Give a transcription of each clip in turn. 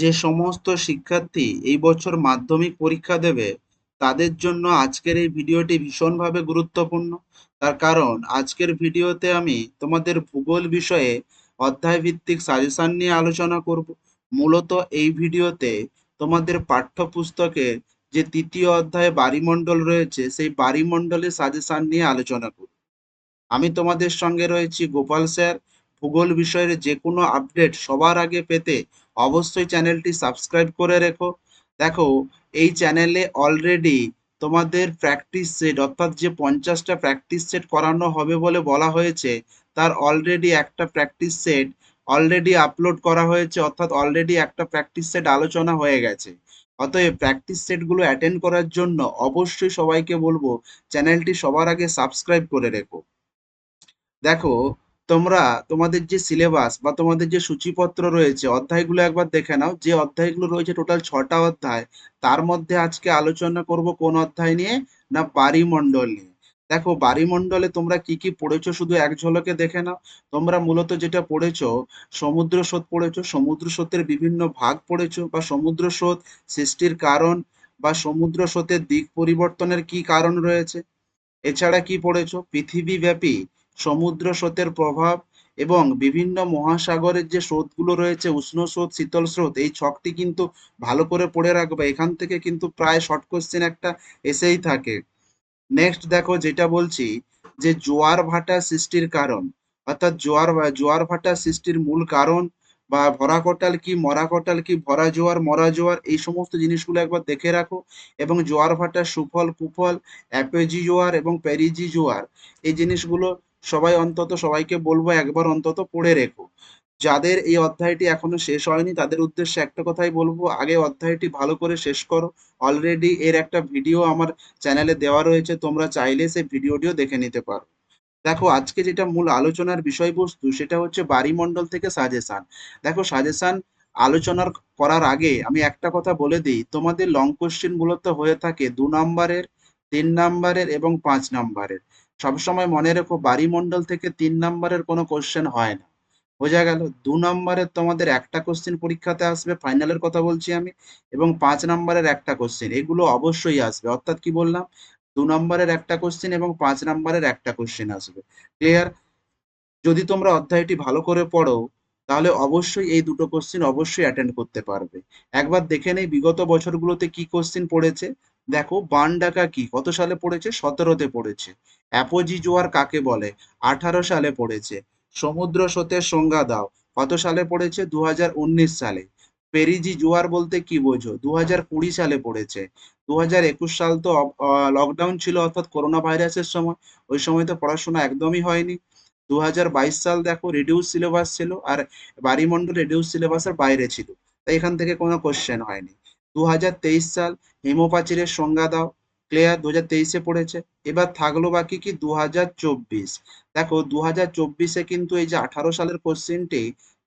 যে সমস্ত শিক্ষার্থী এই বছর মাধ্যমিক পরীক্ষা দেবে, তাদের জন্য আজকের এই ভিডিওটি ভীষণভাবে গুরুত্বপূর্ণ। তার কারণ, আজকের ভিডিওতে আমি তোমাদের ভূগোল বিষয়ে অধ্যায় ভিত্তিক সাজেশন নিয়ে আলোচনা করব। মূলত এই ভিডিওতে তোমাদের পাঠ্যপুস্তকের যে তৃতীয় অধ্যায়ে বাড়িমণ্ডল রয়েছে, সেই বাড়িমণ্ডলের সাজেশন নিয়ে আলোচনা করব। আমি তোমাদের সঙ্গে রয়েছি গোপাল স্যার। ভূগোল বিষয়ের যে কোনো আপডেট সবার আগে পেতে অবশ্যই চ্যানেলটি সাবস্ক্রাইব করে রেখো। দেখো, এই চ্যানেলে অলরেডি তোমাদের প্র্যাকটিস সেট অর্থাৎ যে পঞ্চাশটা প্র্যাকটিস সেট করানো হবে বলে বলা হয়েছে, তার অলরেডি একটা প্র্যাকটিস সেট অলরেডি আপলোড করা হয়েছে, অর্থাৎ অলরেডি একটা প্র্যাকটিস সেট আলোচনা হয়ে গেছে। অতএব প্র্যাকটিস সেটগুলো অ্যাটেন্ড করার জন্য অবশ্যই সবাইকে বলব, চ্যানেলটি সবার আগে সাবস্ক্রাইব করে রেখো। দেখো তোমরা তোমাদের যে সিলেবাস বা তোমাদের যে সূচিপত্র রয়েছে, অধ্যায়গুলো একবার দেখে নাও। যে অধ্যায়গুলো রয়েছে টোটাল ছটা অধ্যায়, তার মধ্যে আজকে আলোচনা করব কোন অধ্যায় নিয়ে না বাড়িমণ্ডল নিয়ে। দেখো, বাড়িমণ্ডলে তোমরা কি কি পড়েছো শুধু এক ঝলকে দেখে নাও। তোমরা মূলত যেটা পড়েছো, সমুদ্র স্রোত পড়েছো, সমুদ্র স্রোতের বিভিন্ন ভাগ পড়েছো বা সমুদ্র স্রোত সৃষ্টির কারণ বা সমুদ্র স্রোতের দিক পরিবর্তনের কি কারণ রয়েছে? এছাড়া কি পড়েছো? পৃথিবীব্যাপী সমুদ্র স্রোতের প্রভাব এবং বিভিন্ন মহাসাগরের যে স্রোতগুলো রয়েছে, উষ্ণ স্রোত, শীতল স্রোত, এই ছকটি কিন্তু ভালো করে পড়ে রাখবে। এখান থেকে কিন্তু প্রায় শর্ট কোশ্চেন একটা এসেই থাকে। নেক্সট দেখো যেটা বলছি যে জোয়ার ভাটা সৃষ্টির কারণ। অর্থাৎ জোয়ার জোয়ার ভাটা সৃষ্টির মূল কারণ বা ভরা কটাল কি, মরা কটাল কি, ভরা জোয়ার, মরা জোয়ার, এই সমস্ত জিনিসগুলো একবার দেখে রাখো। এবং জোয়ার ভাটার সুফল, কুফল, অ্যাপেজি জোয়ার এবং প্যারিজি জোয়ার, এই জিনিসগুলো সবাই অন্তত সবাইকে বলব একবার অন্তত পড়ে রেখো। যাদের এই অধ্যায়টি এখনও শেষ হয়নি, তাদের উদ্দেশ্যে একটা কথাই বলব, আগে অধ্যায়টি ভালো করে শেষ করো। অলরেডি এর একটা ভিডিও আমার চ্যানেলে দেওয়া রয়েছে, তোমরা চাইলে সেই ভিডিওটিও দেখে নিতে পারো। দেখো, আজকে যেটা মূল আলোচনার বিষয়বস্তু, সেটা হচ্ছে বাড়িমণ্ডল থেকে সাজেশন। দেখো, সাজেশন আলোচনার করার আগে আমি একটা কথা বলে দিই, তোমাদের লং কোশ্চেন মূলত হয়ে থাকে দু নম্বরের, তিন নম্বরের এবং পাঁচ নম্বরের। সবসময় মনে রেখো বাড়িমণ্ডল থেকে তিন নম্বরের কোনো কোশ্চেন হয় না। বোঝা গেল, দু নম্বরের তোমাদের একটা কোশ্চেন পরীক্ষাতে আসবে ফাইনালের কথা বলছি আমি, এবং পাঁচ নম্বরের একটা কোশ্চেন এগুলো অবশ্যই আসবে। অর্থাৎ কি বললাম? দু নম্বরের একটা কোশ্চেন এবং পাঁচ নম্বরের একটা কোশ্চেন আসবে। ক্লিয়ার যদি তোমরা অধ্যায়টি ভালো করে পড়ো, তাহলে অবশ্যই এই দুটো কোশ্চেন অবশ্যই অ্যাটেন্ড করতে পারবে। একবার দেখে নেই বিগত বছরগুলোতে কি কোশ্চেন পড়েছে দেখো বান ডাকা কি? কত সালে পড়েছে? সতেরোতে পড়েছে। অ্যাপোজি জোয়ার কাকে বলে? আঠারো সালে পড়েছে। সমুদ্র স্রোতের সংজ্ঞা দাও। কত সালে পড়েছে? দু হাজার উনিশ সালে। পেরিজি জোয়ার বলতে কি বোঝো? দু সালে পড়েছে। দু সাল তো লকডাউন ছিল অর্থাৎ করোনা ভাইরাসের সময়। ওই সময় তো পড়াশোনা একদমই হয়নি। দু হাজার বাইশ সাল দেখো রিডিউস সিলেবাস ছিল আর বাড়িমণ্ডল রিডিউস সিলেবাসের বাইরে ছিল। তাই এখান থেকে কোনো কোশ্চেন হয়নি। দু হাজার তেইশ সাল হিমোপাচিরের সংজ্ঞা দাও। ক্লিয়ার দু হাজার তেইশে পড়েছে। এবার থাকল বাকি কি? দু হাজার চব্বিশ। দেখো দু হাজার চব্বিশে কিন্তু এই যে আঠারো সালের কোশ্চেনটি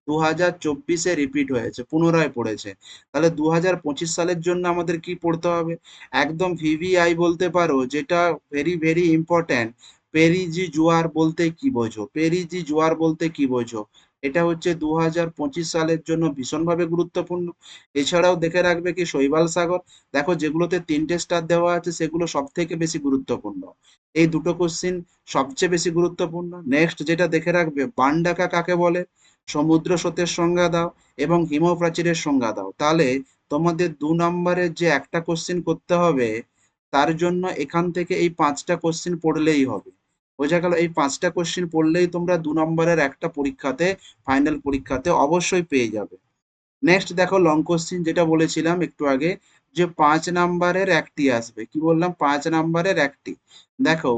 দু হাজার চব্বিশে রিপিট হয়েছে, পুনরায় পড়েছে। তাহলে দু হাজার পঁচিশ সালের জন্য আমাদের কি পড়তে হবে? একদম ভিভিআই বলতে পারো, যেটা ভেরি ভেরি ইম্পর্ট্যান্ট পেরিজি জোয়ার বলতে কি বোঝো? পেরিজি জোয়ার বলতে কি বোঝো? এটা হচ্ছে দু হাজার পঁচিশ সালের জন্য ভীষণভাবে গুরুত্বপূর্ণ। এছাড়াও দেখে রাখবে কি শৈবাল সাগর, দেখো যেগুলোতে তিনটে স্টার দেওয়া আছে সেগুলো সব থেকে বেশি গুরুত্বপূর্ণ। এই দুটো কোশ্চিন সবচেয়ে বেশি গুরুত্বপূর্ণ। নেক্সট যেটা দেখে রাখবে, বানডাকা কাকে বলে? সমুদ্র স্রোতের সংজ্ঞা দাও এবং হিমপ্রাচীরের সংজ্ঞা দাও। তাহলে তোমাদের দু নম্বরের যে একটা কোশ্চিন করতে হবে, তার জন্য এখান থেকে এই পাঁচটা কোশ্চিন পড়লেই হবে। বোঝা গেল এই পাঁচটা কোশ্চেন পড়লেই তোমরা দু নম্বরের একটা পরীক্ষাতে ফাইনাল পরীক্ষাতে অবশ্যই পেয়ে যাবে। নেক্সট দেখো লং কোশ্চেন যেটা বলেছিলাম একটু আগে, যে পাঁচ নাম্বারের একটি আসবে। কি বললাম? পাঁচ নাম্বারের একটি। দেখো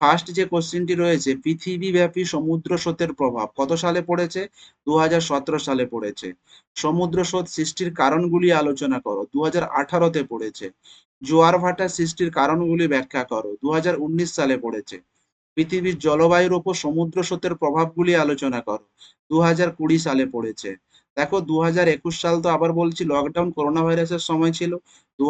ফার্স্ট যে কোশ্চেনটি রয়েছে, পৃথিবীব্যাপী সমুদ্র স্রোতের প্রভাব কত সালে পড়েছে? দু হাজার সতেরো সালে পড়েছে। সমুদ্র স্রোত সৃষ্টির কারণগুলি আলোচনা করো। দু হাজার পড়েছে। জোয়ার ভাটা সৃষ্টির কারণগুলি ব্যাখ্যা করো। দু হাজার উনিশ সালে পড়েছে। পৃথিবীর জলবায়ুর ওপর সমুদ্র স্রোতের প্রভাবগুলি আলোচনা করো। দু কুড়ি সালে পড়েছে। দেখো দু একুশ সাল তো আবার বলছি লকডাউন করোনা ভাইরাসের সময় ছিল। দু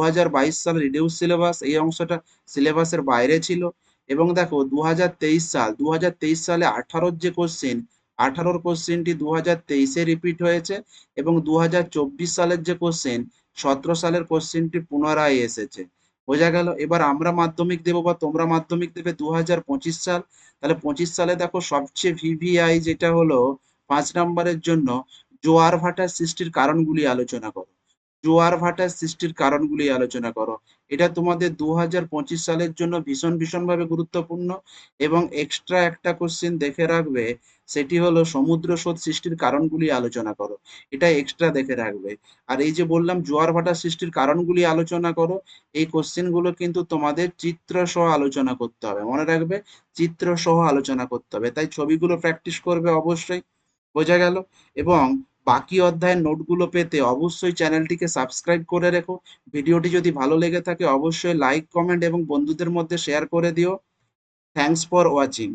সাল রিডিউস সিলেবাস এই অংশটা সিলেবাসের বাইরে ছিল। এবং দেখো দু হাজার তেইশ সাল দু হাজার তেইশ সালে আঠারোর যে কোশ্চেন আঠারোর কোশ্চেনটি দু হাজার তেইশে রিপিট হয়েছে এবং দু হাজার চব্বিশ সালের যে কোশ্চেন সতেরো সালের কোশ্চেনটি পুনরায় এসেছে। বোঝা গেল, এবার আমরা মাধ্যমিক দেবো বা তোমরা মাধ্যমিক দেবে দু সাল, তাহলে পঁচিশ সালে দেখো সবচেয়ে ভিভিআই যেটা হলো পাঁচ নম্বরের জন্য জোয়ার ভাটার সৃষ্টির কারণগুলি আলোচনা করো। জোয়ার ভাটার সৃষ্টির কারণগুলি আলোচনা করো। এটা তোমাদের দু হাজার পঁচিশ সালের জন্য ভীষণ ভীষণভাবে গুরুত্বপূর্ণ এবং এক্সট্রা একটা কোশ্চেন দেখে রাখবে, সেটি হলো সমুদ্র স্রোত সৃষ্টির কারণগুলি আলোচনা করো। এটা এক্সট্রা দেখে রাখবে। আর এই যে বললাম জোয়ার ভাটার সৃষ্টির কারণগুলি আলোচনা করো, এই কোশ্চেনগুলো কিন্তু তোমাদের চিত্র সহ আলোচনা করতে হবে। মনে রাখবে, চিত্র সহ আলোচনা করতে হবে। তাই ছবিগুলো প্র্যাকটিস করবে অবশ্যই। বোঝা গেল? এবং বাকি অধ্যায়ের নোটগুলো পেতে অবশ্যই চ্যানেলটিকে সাবস্ক্রাইব করে রেখো। ভিডিওটি যদি ভালো লেগে থাকে, অবশ্যই লাইক, কমেন্ট এবং বন্ধুদের মধ্যে শেয়ার করে দিও। Thanks for watching